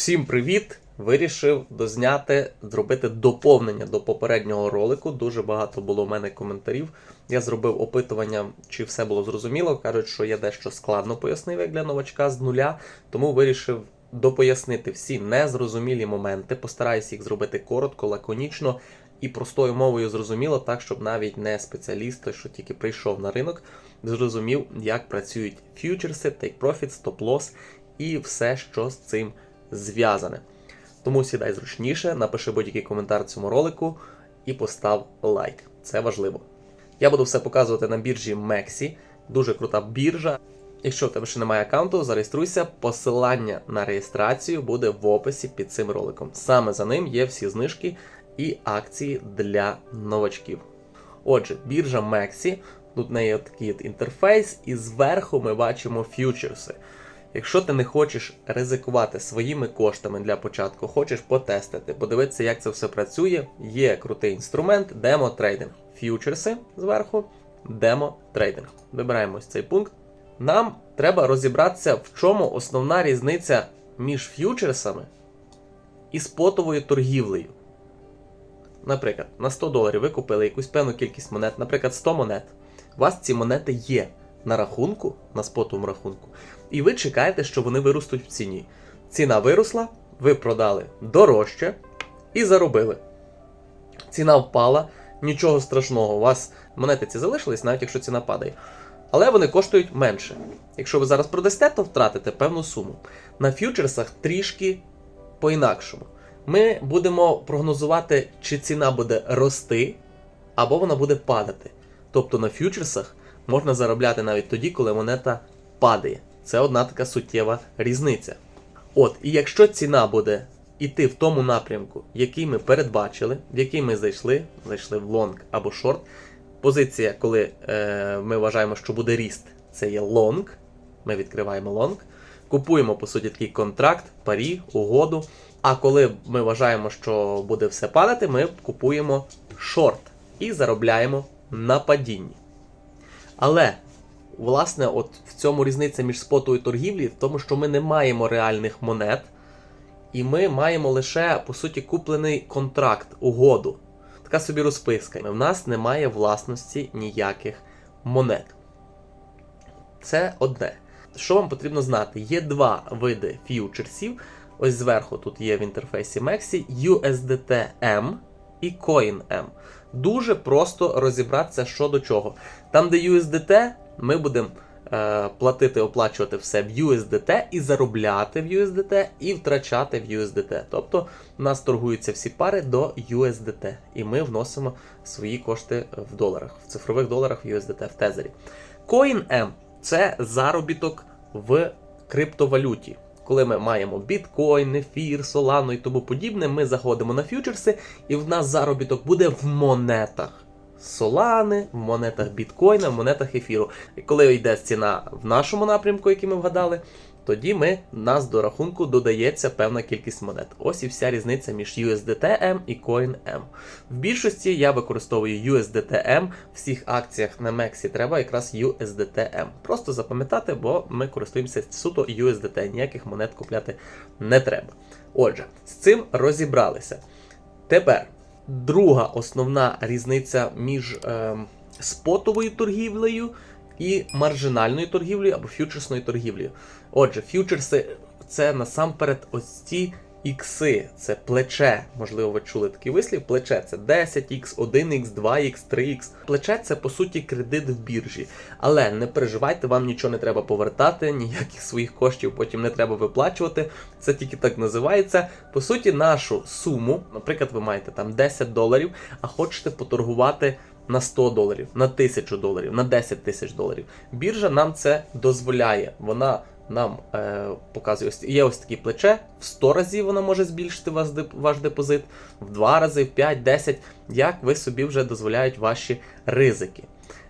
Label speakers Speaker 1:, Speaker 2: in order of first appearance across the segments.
Speaker 1: Всім привіт! Вирішив дозняти, зробити доповнення до попереднього ролику. Дуже багато було в мене коментарів. Я зробив опитування, чи все було зрозуміло. Кажуть, що я дещо складно пояснив як для новачка з нуля, тому вирішив допояснити всі незрозумілі моменти. Постараюсь їх зробити коротко, лаконічно і простою мовою зрозуміло, так щоб навіть не спеціаліст, що тільки прийшов на ринок, зрозумів, як працюють фьючерси, stop loss і все, що з цим зв'язане. Тому сідай зручніше, напиши будь-який коментар цьому ролику і постав лайк. Це важливо. Я буду все показувати на біржі Mexi. Дуже крута біржа. Якщо в тебе ще немає аккаунту, зареєструйся. Посилання на реєстрацію буде в описі під цим роликом. Саме за ним є всі знижки і акції для новачків. Отже, біржа Mexi. Тут в неї такий інтерфейс, і зверху ми бачимо фьючерси. Якщо ти не хочеш ризикувати своїми коштами для початку, хочеш потестити, подивитися, як це все працює, є крутий інструмент демо-трейдинг. Ф'ючерси зверху, демо-трейдинг. Вибираємо ось цей пункт. Нам треба розібратися, в чому основна різниця між ф'ючерсами і спотовою торгівлею. Наприклад, на 100 доларів ви купили якусь певну кількість монет, наприклад, 100 монет. У вас ці монети є на рахунку, на спотовому рахунку, і ви чекаєте, що вони виростуть в ціні. Ціна виросла, ви продали дорожче і заробили. Ціна впала, нічого страшного, у вас монети ці залишились, навіть якщо ціна падає. Але вони коштують менше. Якщо ви зараз продасте, то втратите певну суму. На ф'ючерсах трішки по-інакшому. Ми будемо прогнозувати, чи ціна буде рости, або вона буде падати. Тобто на ф'ючерсах можна заробляти навіть тоді, коли монета падає. Це одна така суттєва різниця. От, і якщо ціна буде йти в тому напрямку, який ми передбачили, в який ми зайшли, зайшли в лонг або шорт. Позиція, коли е, ми вважаємо, що буде ріст, це є лонг. Ми відкриваємо лонг. Купуємо, по суті, такий контракт, парі, угоду. А коли ми вважаємо, що буде все падати, ми купуємо шорт і заробляємо на падінні. Але, власне, от в цьому різниця між спотою і торгівлі, в тому, що ми не маємо реальних монет, і ми маємо лише, по суті, куплений контракт, угоду. Така собі розписка. В нас немає власності ніяких монет. Це одне. Що вам потрібно знати? Є два види ф'ючерсів. Ось зверху тут є в інтерфейсі Mexi USDT-M і CoinM. Дуже просто розібратися, що до чого. Там, де USDT, ми будемо е, платити, оплачувати все в USDT і заробляти в USDT, і втрачати в USDT. Тобто у нас торгуються всі пари до USDT, і ми вносимо свої кошти в доларах, в цифрових доларах в USDT в тезері. CoinM це заробіток в криптовалюті. Коли ми маємо біткоін, ефір, солану і тому подібне, ми заходимо на фьючерси, і в нас заробіток буде в монетах. Солани, в монетах біткоїна, в монетах ефіру. І коли йде ціна в нашому напрямку, який ми вгадали, тоді ми, нас до рахунку додається певна кількість монет. Ось і вся різниця між USDT-M і CoinM. В більшості я використовую USDT-M, в всіх акціях на Mexi треба якраз USDT-M. Просто запам'ятати, бо ми користуємося суто USDT, ніяких монет купляти не треба. Отже, з цим розібралися. Тепер друга основна різниця між е, спотовою торгівлею і маржинальною торгівлею або ф'ючерсною торгівлею. Отже, ф'ючерси це насамперед ось ці ікси, це плече. Можливо, ви чули такий вислів. Плече це 10х, 1х, 2х, 3х. Плече це по суті кредит в біржі. Але не переживайте, вам нічого не треба повертати, ніяких своїх коштів потім не треба виплачувати. Це тільки так називається. По суті, нашу суму, наприклад, ви маєте там 10 доларів, а хочете поторгувати. На 100 доларів, на 1000 доларів, на 10 тисяч доларів. Біржа нам це дозволяє. Вона нам е, показує, ось є ось такі плече, в 100 разів воно може збільшити вас, ваш депозит, в 2 рази, в 5, 10, як ви собі вже дозволяють ваші ризики.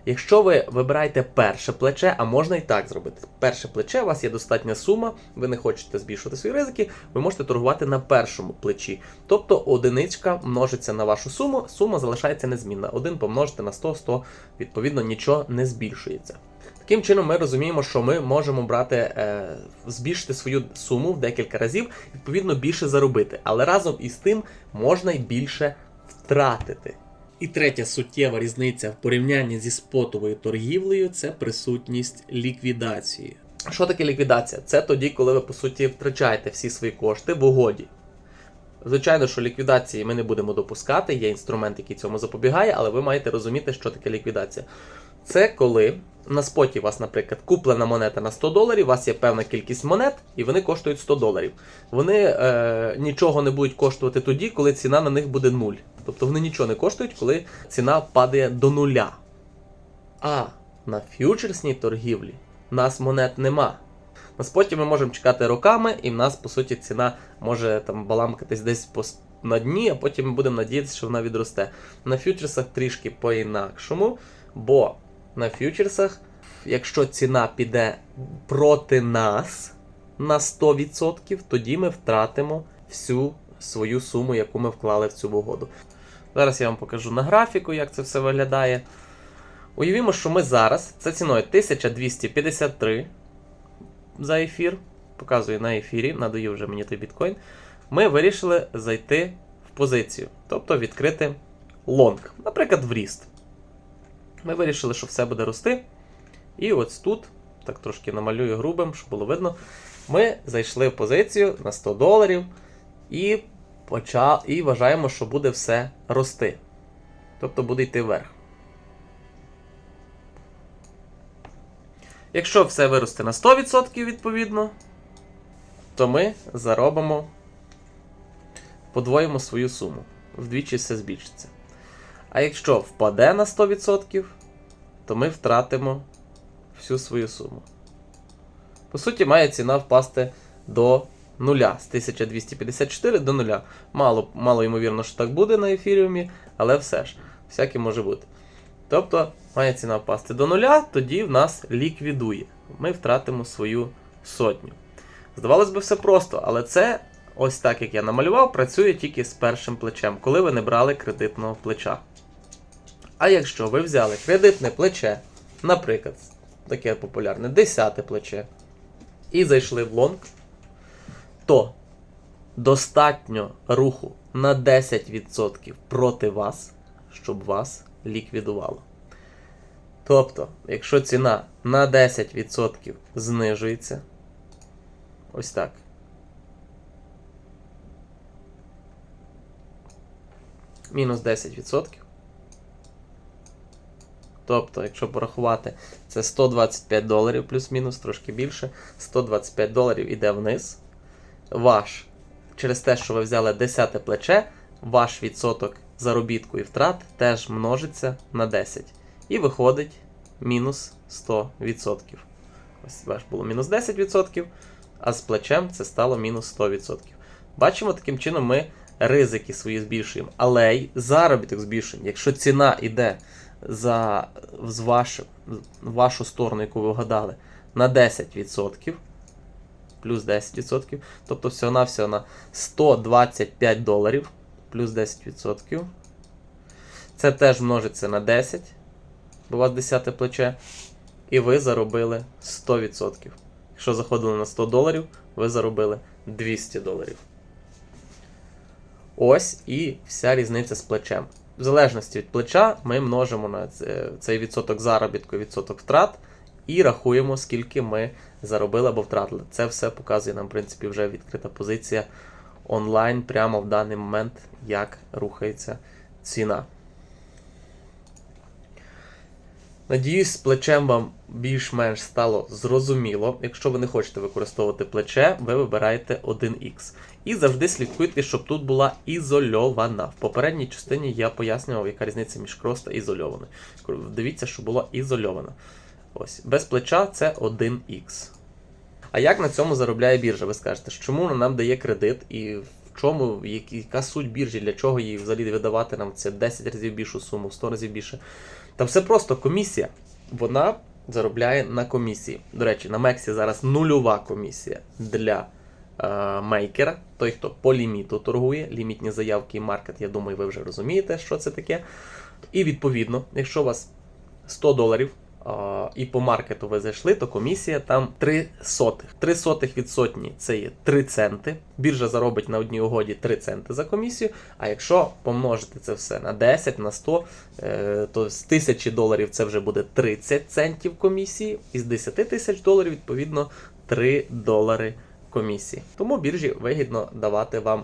Speaker 1: Якщо ви вибираєте перше плече, а можна і так зробити. Перше плече, у вас є достатня сума, ви не хочете збільшувати свої ризики, ви можете торгувати на першому плечі. Тобто одиничка множиться на вашу суму, сума залишається незмінна. Один помножити на 100, 100, відповідно, нічого не збільшується. Таким чином, ми розуміємо, що ми можемо брати, е, збільшити свою суму в декілька разів, відповідно, більше заробити. Але разом із тим можна й більше втратити. І третя суттєва різниця в порівнянні зі спотовою торгівлею це присутність ліквідації. Що таке ліквідація? Це тоді, коли ви по суті втрачаєте всі свої кошти в угоді. Звичайно, що ліквідації ми не будемо допускати, є інструмент, який цьому запобігає, але ви маєте розуміти, що таке ліквідація. Це коли на споті у вас, наприклад, куплена монета на 100 доларів, у вас є певна кількість монет, і вони коштують 100 доларів. Вони е, нічого не будуть коштувати тоді, коли ціна на них буде 0. Тобто вони нічого не коштують, коли ціна падає до нуля. А на ф'ючерсній торгівлі в нас монет нема. На споті ми можемо чекати роками, і в нас, по суті, ціна може там баламкатись десь по, на дні, а потім ми будемо надіятися, що вона відросте. На ф'ючерсах трішки по-інакшому, бо на ф'ючерсах, якщо ціна піде проти нас на 100%, тоді ми втратимо всю свою суму, яку ми вклали в цю угоду. Зараз я вам покажу на графіку, як це все виглядає. Уявімо, що ми зараз це ціною 1253 за ефір. Показую на ефірі, надаю вже мені той біткоін. Ми вирішили зайти в позицію, тобто відкрити лонг, наприклад, в ріст. Ми вирішили, що все буде рости. І ось тут, так трошки намалюю грубим, щоб було видно. Ми зайшли в позицію на 100 доларів і, почав, і вважаємо, що буде все рости. Тобто буде йти вверх. Якщо все виросте на 100% відповідно, то ми заробимо, подвоїмо свою суму. Вдвічі все збільшиться. А якщо впаде на 100%, то ми втратимо всю свою суму. По суті, має ціна впасти до нуля з 1254 до нуля. Мало, мало ймовірно, що так буде на ефіріумі, але все ж, всяке може бути. Тобто, має ціна впасти до нуля, тоді в нас ліквідує. Ми втратимо свою сотню. Здавалось би, все просто, але це, ось так як я намалював, працює тільки з першим плечем, коли ви не брали кредитного плеча. А якщо ви взяли кредитне плече, наприклад, таке популярне 10 плече, і зайшли в лонг, то достатньо руху на 10% проти вас, щоб вас ліквідувало. Тобто, якщо ціна на 10% знижується, ось так. Мінус 10%. Тобто, якщо порахувати, це 125 доларів плюс-мінус, трошки більше. 125 доларів іде вниз. Ваш, через те, що ви взяли 10 плече, ваш відсоток заробітку і втрат теж множиться на 10. І виходить мінус 100%. Ось ваш було мінус 10%, а з плечем це стало мінус 100%. Бачимо, таким чином ми ризики свої збільшуємо, але й заробіток збільшуємо. Якщо ціна йде за з вашу, вашу сторону, яку ви вгадали, на 10%, плюс 10%, тобто всього-навсього на 125 доларів, плюс 10%. Це теж множиться на 10, бо у вас 10 плече, і ви заробили 100%. Якщо заходили на 100 доларів, ви заробили 200 доларів. Ось і вся різниця з плечем. В залежності від плеча ми множимо на цей відсоток заробітку, відсоток втрат і рахуємо, скільки ми заробили або втратили. Це все показує нам, в принципі, вже відкрита позиція онлайн прямо в даний момент, як рухається ціна. Надіюсь, з плечем вам більш-менш стало зрозуміло. Якщо ви не хочете використовувати плече, ви вибираєте 1Х. І завжди слідкуйте, щоб тут була ізольована. В попередній частині я пояснював, яка різниця між крос та ізольованою. Дивіться, що було ізольовано. Ось, без плеча це 1Х. А як на цьому заробляє біржа? Ви скажете, чому вона нам дає кредит і в чому, яка суть біржі, для чого їй взагалі видавати нам це 10 разів більшу суму, 100 разів більше. Та все просто комісія. Вона заробляє на комісії. До речі, на Мексі зараз нульова комісія для е, мейкера, той, хто по ліміту торгує, лімітні заявки і маркет, я думаю, ви вже розумієте, що це таке. І відповідно, якщо у вас 100 доларів і по маркету ви зайшли, то комісія там 3 сотих. 3 сотих від сотні це є 3 центи. Біржа заробить на одній угоді 3 центи за комісію. А якщо помножити це все на 10, на 100, е, то з 1000 доларів це вже буде 30 центів комісії, і з 10 тисяч доларів, відповідно, 3 долари комісії. Тому біржі вигідно давати вам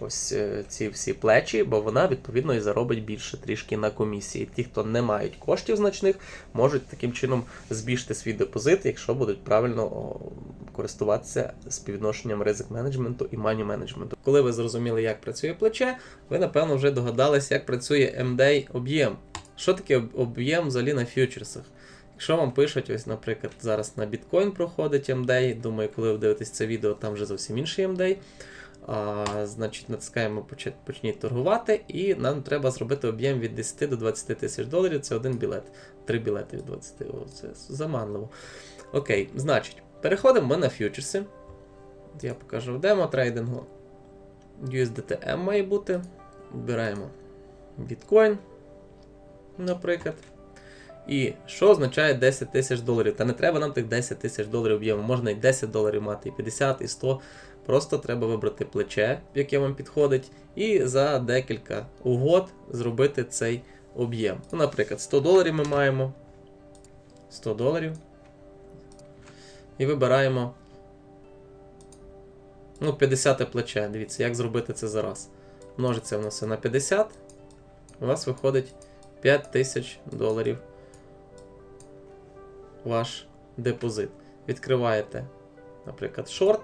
Speaker 1: ось е, ці всі плечі, бо вона відповідно і заробить більше трішки на комісії. Ті, хто не мають коштів значних, можуть таким чином збільшити свій депозит, якщо будуть правильно користуватися співвідношенням ризик менеджменту і мані менеджменту. Коли ви зрозуміли, як працює плече, ви напевно вже догадались, як працює MDA об'єм. Що таке об'єм взагалі на фьючерсах? Якщо вам пишуть, ось, наприклад, зараз на біткоін проходить MDA, думаю, коли ви дивитесь це відео, там вже зовсім інший MDA. А, значить, натискаємо «Почать- почніть торгувати, і нам треба зробити об'єм від 10 до 20 тисяч доларів. Це один білет. Три білети від 20. О, це заманливо. Окей, значить, переходимо ми на фьючерси. Я покажу в демо трейдингу. USDTM має бути. Вибираємо біткоін, наприклад. І що означає 10 тисяч доларів? Та не треба нам тих 10 тисяч доларів об'єму. Можна і 10 доларів мати, і 50, і 100. Просто треба вибрати плече, яке вам підходить, і за декілька угод зробити цей об'єм. Ну, наприклад, 100 доларів ми маємо. 100 доларів. І вибираємо. Ну, 50 плече. Дивіться, як зробити це зараз. Множиться в нас все на 50. У вас виходить 5000 доларів ваш депозит. Відкриваєте, наприклад, шорт.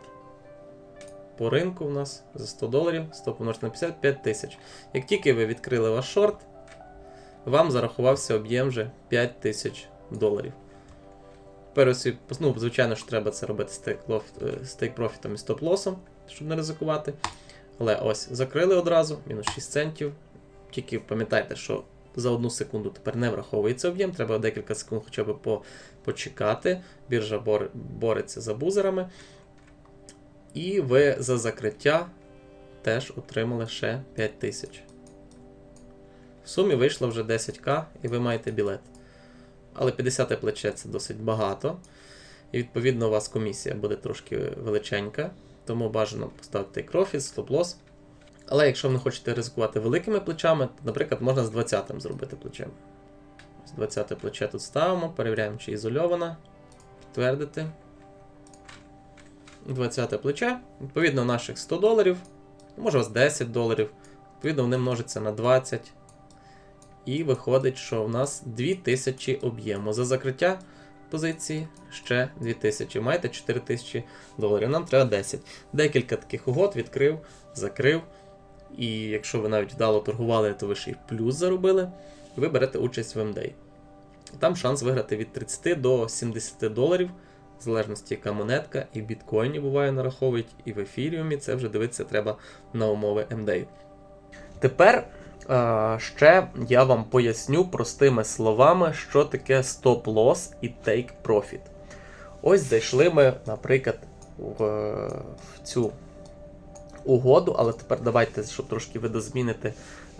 Speaker 1: По ринку у нас за 100 доларів, 100 помножити на 55 тисяч. Як тільки ви відкрили ваш шорт, вам зарахувався об'єм вже 5 тисяч доларів. Тепер ну, звичайно ж, треба це робити take-lof- е, і стоп-лосом, щоб не ризикувати. Але ось, закрили одразу, мінус 6 центів. Тільки пам'ятайте, що за одну секунду тепер не враховується об'єм, треба декілька секунд хоча б по, почекати. Біржа бор, бореться за бузерами. І ви за закриття теж отримали ще 5 тисяч. В сумі вийшло вже 10к, і ви маєте білет. Але 50 плече це досить багато. І відповідно у вас комісія буде трошки величенька, тому бажано поставити профіт, стоп-лосс. Але якщо ви не хочете ризикувати великими плечами, то, наприклад, можна з 20-м зробити плечем. Ось 20 плече тут ставимо, перевіряємо, чи ізольована. Підтвердити. 20 плече. Відповідно, наших 100 доларів. Може у вас 10 доларів. Відповідно, вони множаться на 20. І виходить, що в нас 2000 об'єму. За закриття позиції ще 2000. Маєте 4000 доларів. Нам треба 10. Декілька таких угод відкрив, закрив. І якщо ви навіть вдало торгували, то ви ще й плюс заробили. І ви берете участь в MDA. Там шанс виграти від 30 до 70 доларів, в залежності, яка монетка, і в біткоїні буває нараховують, і в ефіріумі. Це вже дивитися треба на умови MDA. Тепер е, ще я вам поясню простими словами, що таке стоп-лосс і take profit. Ось зайшли ми, наприклад, в, в цю угоду, але тепер давайте, щоб трошки видозмінити,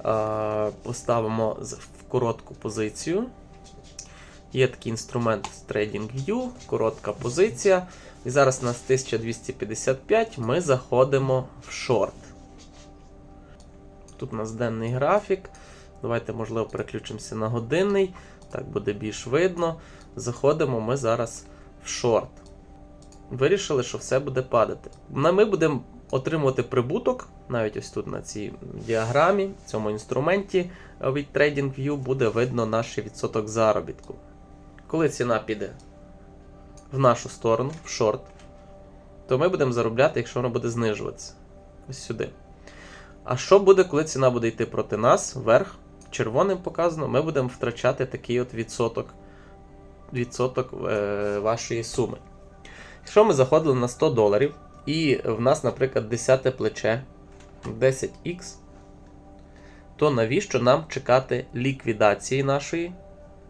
Speaker 1: е, поставимо в коротку позицію. Є такий інструмент TradingView, коротка позиція. І зараз у нас 1255, ми заходимо в шорт. Тут у нас денний графік. Давайте, можливо, переключимося на годинний. Так буде більш видно. Заходимо ми зараз в шорт. Вирішили, що все буде падати. Ми будемо отримувати прибуток, навіть ось тут на цій діаграмі, в цьому інструменті від TradingView буде видно наш відсоток заробітку. Коли ціна піде в нашу сторону, в шорт, то ми будемо заробляти, якщо вона буде знижуватися. Ось сюди. А що буде, коли ціна буде йти проти нас, вверх, червоним показано, ми будемо втрачати такий от відсоток, відсоток е, вашої суми. Якщо ми заходили на 100 доларів, і в нас, наприклад, 10 плече 10х, то навіщо нам чекати ліквідації нашої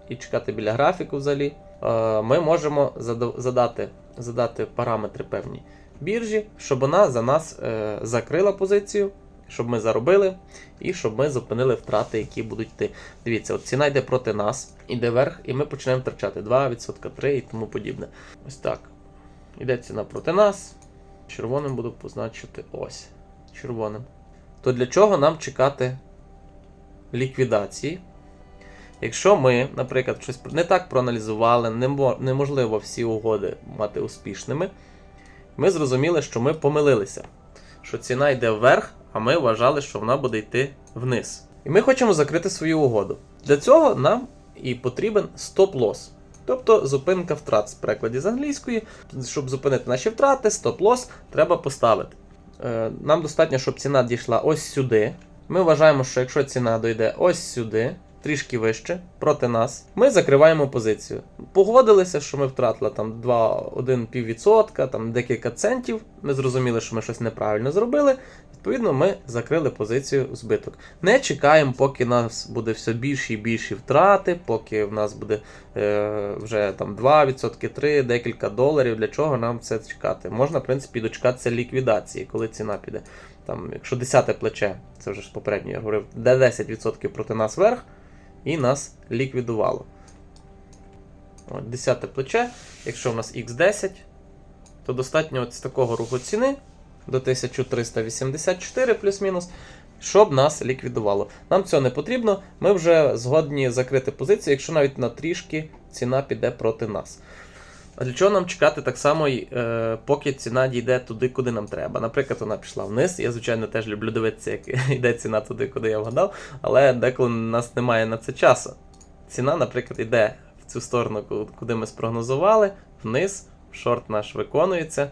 Speaker 1: і чекати біля графіку взагалі? Е, Ми можемо задати, задати параметри певні біржі, щоб вона за нас е, закрила позицію щоб ми заробили і щоб ми зупинили втрати, які будуть йти. Дивіться, от ціна йде проти нас, іде вверх, і ми починаємо втрачати 2%, 3% і тому подібне. Ось так. Іде ціна проти нас. Червоним буду позначити ось. Червоним. То для чого нам чекати ліквідації? Якщо ми, наприклад, щось не так проаналізували, неможливо всі угоди мати успішними, ми зрозуміли, що ми помилилися. Що ціна йде вверх, а ми вважали, що вона буде йти вниз. І ми хочемо закрити свою угоду. Для цього нам і потрібен стоп-лос. Тобто зупинка втрат з перекладі з англійської. Щоб зупинити наші втрати, стоп-лос треба поставити. Е, Нам достатньо, щоб ціна дійшла ось сюди. Ми вважаємо, що якщо ціна дойде ось сюди, трішки вище, проти нас, ми закриваємо позицію. Погодилися, що ми втратили там 2-1,5%, там декілька центів. Ми зрозуміли, що ми щось неправильно зробили. Відповідно, ми закрили позицію в збиток. Не чекаємо, поки нас буде все більші і більші втрати, поки в нас буде е, вже там 2%, 3, декілька доларів. Для чого нам це чекати? Можна, в принципі, дочекатися ліквідації, коли ціна піде. Там, якщо 10 плече, це вже ж попередньо я говорив, де 10% проти нас вверх, і нас ліквідувало. От, 10 плече, якщо в нас X10, то достатньо от з такого руху ціни до 1384 плюс-мінус, щоб нас ліквідувало. Нам цього не потрібно, ми вже згодні закрити позицію, якщо навіть на трішки ціна піде проти нас. А для чого нам чекати так само, е, поки ціна дійде туди, куди нам треба? Наприклад, вона пішла вниз. Я, звичайно, теж люблю дивитися, як йде ціна туди, куди я вгадав, але деколи у нас немає на це часу. Ціна, наприклад, йде в цю сторону, куди ми спрогнозували, вниз, шорт наш виконується,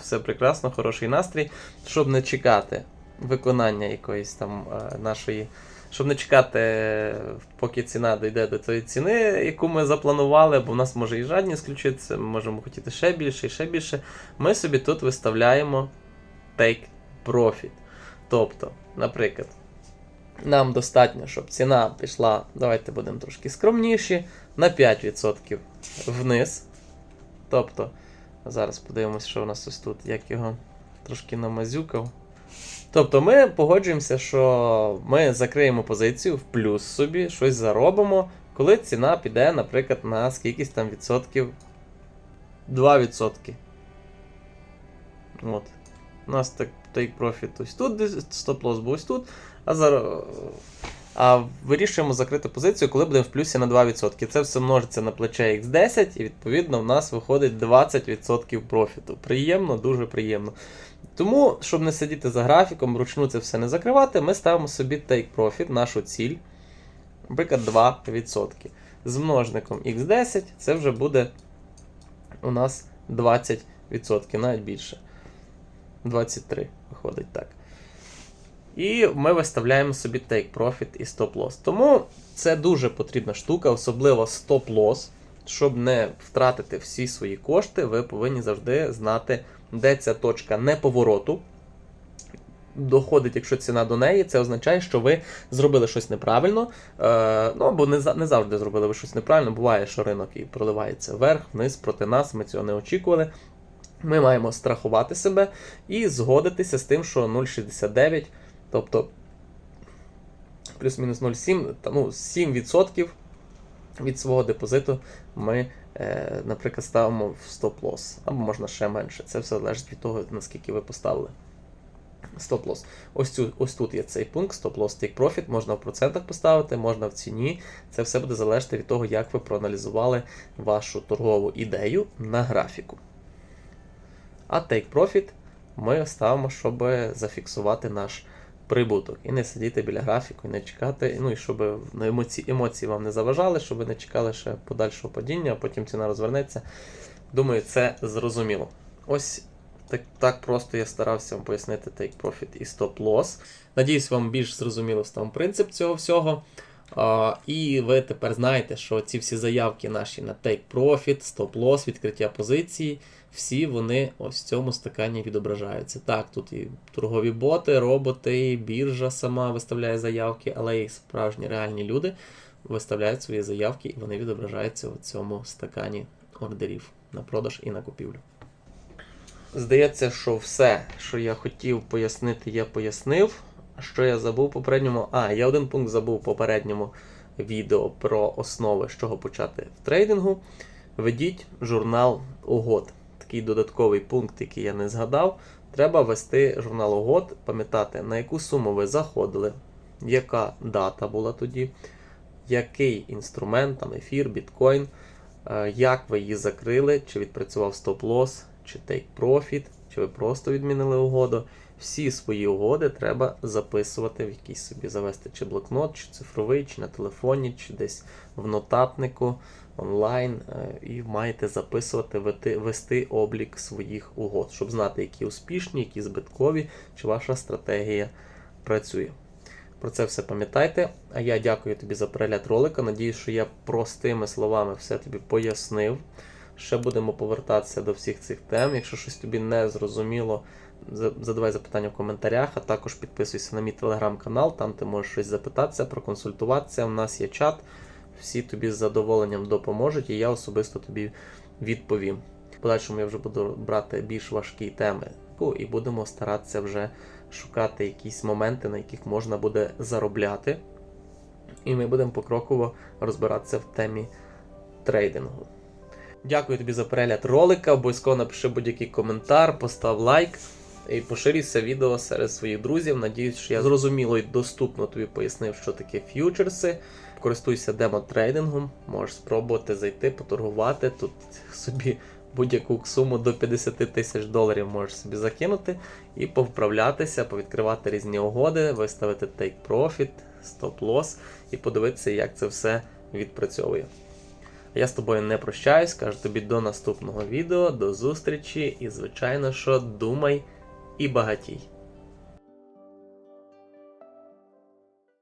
Speaker 1: все прекрасно, хороший настрій. Щоб не чекати виконання якоїсь там е, нашої. Щоб не чекати, поки ціна дійде до тої ціни, яку ми запланували, бо в нас може і жадність включитися, ми можемо хотіти ще більше і ще більше. Ми собі тут виставляємо take profit. Тобто, наприклад, нам достатньо, щоб ціна пішла, давайте будемо трошки скромніші, на 5% вниз. Тобто, зараз подивимося, що у нас ось тут, як його трошки намазюкав. Тобто ми погоджуємося, що ми закриємо позицію в плюс собі, щось заробимо, коли ціна піде, наприклад, на скількись там відсотків 2%. От. У нас так take profit ось тут, стоп-лосс був ось тут. А зараз. А вирішуємо закрити позицію, коли будемо в плюсі на 2%. Це все множиться на плече X10, і відповідно в нас виходить 20% профіту. Приємно, дуже приємно. Тому, щоб не сидіти за графіком, вручну це все не закривати, ми ставимо собі take profit, нашу ціль, наприклад, 2%. З множником X10 це вже буде у нас 20%, навіть більше. 23 виходить так. І ми виставляємо собі take profit і stop loss. Тому це дуже потрібна штука, особливо stop loss. Щоб не втратити всі свої кошти, ви повинні завжди знати, де ця точка неповороту. Доходить, якщо ціна до неї, це означає, що ви зробили щось неправильно. Е, ну або не, не завжди зробили ви щось неправильно. Буває, що ринок і проливається вверх, вниз проти нас. Ми цього не очікували. Ми маємо страхувати себе і згодитися з тим, що 0,69, тобто плюс-мінус 0,7, ну 7% від свого депозиту ми, е, наприклад, ставимо в стоп-лосс. Або можна ще менше. Це все залежить від того, наскільки ви поставили. Стоп-лосс. Ось, ось тут є цей пункт, стоп-лосс take profit, можна в процентах поставити, можна в ціні. Це все буде залежати від того, як ви проаналізували вашу торгову ідею на графіку. А take profit ми ставимо, щоб зафіксувати наш прибуток. І не сидіти біля графіку, і не чекати, ну і щоб ну, емоції, емоції вам не заважали, щоб ви не чекали ще подальшого падіння, а потім ціна розвернеться. Думаю, це зрозуміло. Ось так, так просто я старався вам пояснити take profit і stop loss. Надіюсь, вам більш зрозуміло став принцип цього всього. І ви тепер знаєте, що ці всі заявки наші на take profit, stop loss, відкриття позиції, всі вони ось в цьому стакані відображаються. Так, тут і торгові боти, роботи, біржа сама виставляє заявки, але і справжні реальні люди виставляють свої заявки, і вони відображаються в цьому стакані ордерів на продаж і на купівлю. Здається, що все, що я хотів пояснити, я пояснив. Що я забув попередньому? А, я один пункт забув попередньому відео про основи, з чого почати в трейдингу. Ведіть журнал угод. Такий додатковий пункт, який я не згадав. Треба вести журнал угод, пам'ятати, на яку суму ви заходили, яка дата була тоді, який інструмент, там ефір, біткоін, е, як ви її закрили, чи відпрацював стоп-лосс, чи profit, чи ви просто відмінили угоду. Всі свої угоди треба записувати в якийсь собі завести чи блокнот, чи цифровий, чи на телефоні, чи десь в нотатнику онлайн, е, і маєте записувати, вести, облік своїх угод, щоб знати, які успішні, які збиткові, чи ваша стратегія працює. Про це все пам'ятайте. А я дякую тобі за перегляд ролика. Надіюсь, що я простими словами все тобі пояснив. Ще будемо повертатися до всіх цих тем. Якщо щось тобі не зрозуміло, задавай запитання в коментарях, а також підписуйся на мій телеграм-канал, там ти можеш щось запитатися, проконсультуватися. У нас є чат, всі тобі з задоволенням допоможуть, і я особисто тобі відповім. В подальшому я вже буду брати більш важкі теми ну, і будемо старатися вже шукати якісь моменти, на яких можна буде заробляти. І ми будемо покроково розбиратися в темі трейдингу. Дякую тобі за перегляд ролика. Обов'язково напиши будь-який коментар, постав лайк і поширюй це відео серед своїх друзів. Надіюсь, що я зрозуміло і доступно тобі пояснив, що таке ф'ючерси. Користуйся демо-трейдингом, можеш спробувати зайти, поторгувати. Тут собі будь-яку суму до 50 тисяч доларів можеш собі закинути і повправлятися, повідкривати різні угоди, виставити take profit, стоп-лосс і подивитися, як це все відпрацьовує. Я з тобою не прощаюсь, кажу тобі до наступного відео, до зустрічі і, звичайно, що думай і багатій.